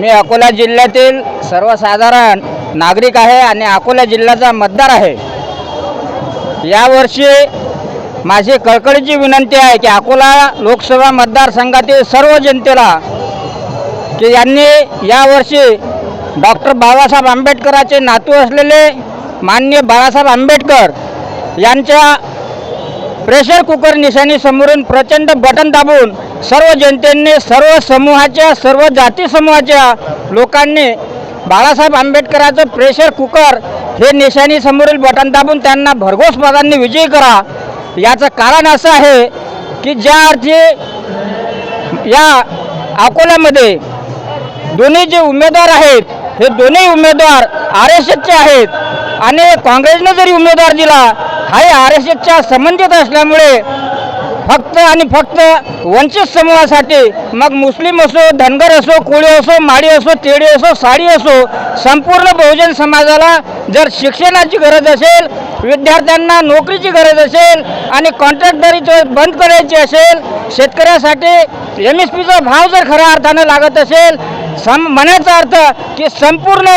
मी अकोला जिल्ह्यातील सर्वसाधारण नागरिक आहे आणि अकोला जिल्ह्याचा मतदार आहे. यावर्षी माझी कळकळीची विनंती आहे की अकोला लोकसभा मतदारसंघातील सर्व जनतेला की यांनी यावर्षी डॉक्टर बाबासाहेब आंबेडकराचे नातू असलेले माननीय बाळासाहेब आंबेडकर यांच्या प्रेशर कुकर निशाणी समोरून प्रचंड बटन दाबून सर्व जनतेने सर्व समूहाच्या सर्व जाती समूहाच्या लोकांनी बाळासाहेब आंबेडकरांचं प्रेशर कुकर हे निशाणी समोरील बटन दाबून त्यांना भरघोस मतांनी विजयी करा. याचं कारण असं आहे की ज्या अर्थी या अकोल्यामध्ये दोन्ही जे उमेदवार आहेत हे दोन्ही उमेदवार आर एस एसचे आहेत आणि काँग्रेसने जरी उमेदवार दिला हाही आर एस एसच्या संबंधित असल्यामुळे फक्त आणि फक्त वंचित समूहासाठी मग मुस्लिम असो धनगर असो कोळी असो माळी असो तेडी असो साडी असो संपूर्ण बहुजन समाजाला जर शिक्षणाची गरज असेल विद्यार्थ्यांना नोकरीची गरज असेल आणि कॉन्ट्रॅक्टदारी जर बंद करायची असेल शेतकऱ्यासाठी एम एस पीचा भाव जर खऱ्या अर्थानं लागत असेल सम म्हणायचा अर्थ की संपूर्ण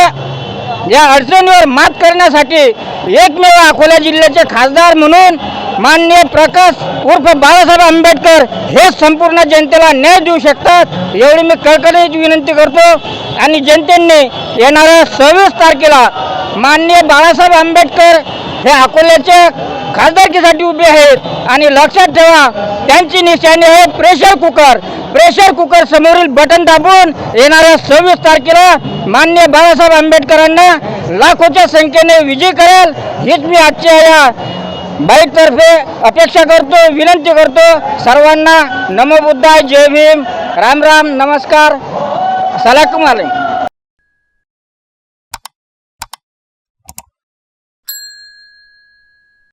या अडचणीवर मात करण्यासाठी एकमेव अकोला जिल्ह्याचे खासदार म्हणून माननीय प्रकाश उर्फ बाळासाहेब आंबेडकर हे संपूर्ण जनतेला न्याय देऊ शकतात एवढी मी कळकळीची विनंती करतो. आणि जनतेने येणाऱ्या सव्वीस तारखेला माननीय बाळासाहेब आंबेडकर हे अकोल्याच्या खासदारकीसाठी उभे आहेत. आणि लक्षात ठेवा त्यांची निशाणी आहे प्रेशर कुकर प्रेशर कुकर समोरील बटन दाबून येणाऱ्या सव्वीस तारखेला मान्य बाळासाहेब आंबेडकरांना लाखोच्या संख्येने विजय करेल हीच मी आजच्या या बाईकतर्फे अपेक्षा करतो विनंती करतो. सर्वांना नमो बुद्धाय जय भीम. राम राम नमस्कार. सलाकुमार